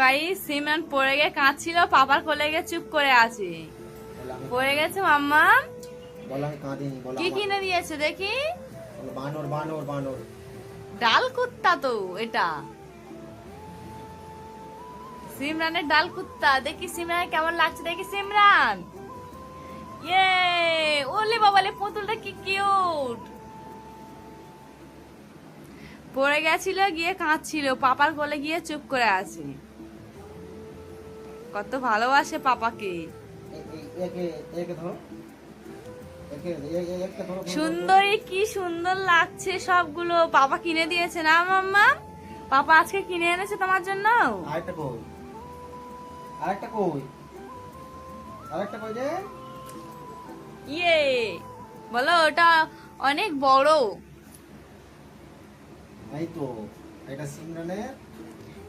গাই সিমরান পড়ে গিয়ে কাঁদছিল পাপার কোলে গিয়ে চুপ করে আছে। পড়ে গেছে মাম্মা? কি কিনে দিয়েছে দেখি? বানর বানর বানর। ডাল কুত্তা তো এটা। সিমরানের ডাল কুত্তা। দেখি সিমরান কেমন লাগছে দেখি সিমরান। ইয়ে ওলে বাবালে পুতুলটা কি কিউট। পড়ে গেছিল গিয়ে কাঁদছিল পাপার কোলে গিয়ে চুপ করে আছে। কত ভালোবাসে পাপাকে। সুন্দরী কি সুন্দর লাগছে সবগুলো। পাপা কিনে দিয়েছে না মাম্মা? পাপা আজকে কিনে এনেছে তোমার জন্য? আরেকটা কই? আরেকটা কই? আরেকটা কই রে? ইয়ে বলো ওটা অনেক বড়। এই তো এটা সিমরানের।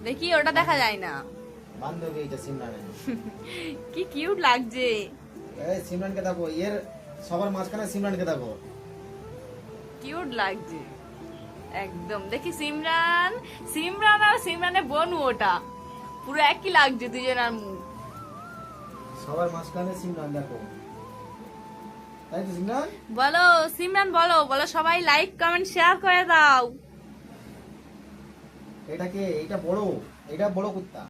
দেখি ওটা দেখা যায় না। বান্ধবী এটা সিমরানের। কি কিউট লাগছে। এই সিমরানকে দেখো এর সবার মাঝখানে সিমরানকে দেখো। কিউট লাগছে। একদম। দেখি সিমরান সিমরান আর সিমরানের বোন ওটা। পুরো একই লাগছে দুজনের মুখ। সবার মাঝখানে সিমরান দেখো। বলো সিমরান বলো বলো সবাই লাইক কমেন্ট শেয়ার করে দাও। এটা কে? এটা বড়। এটা বড় কুত্তা।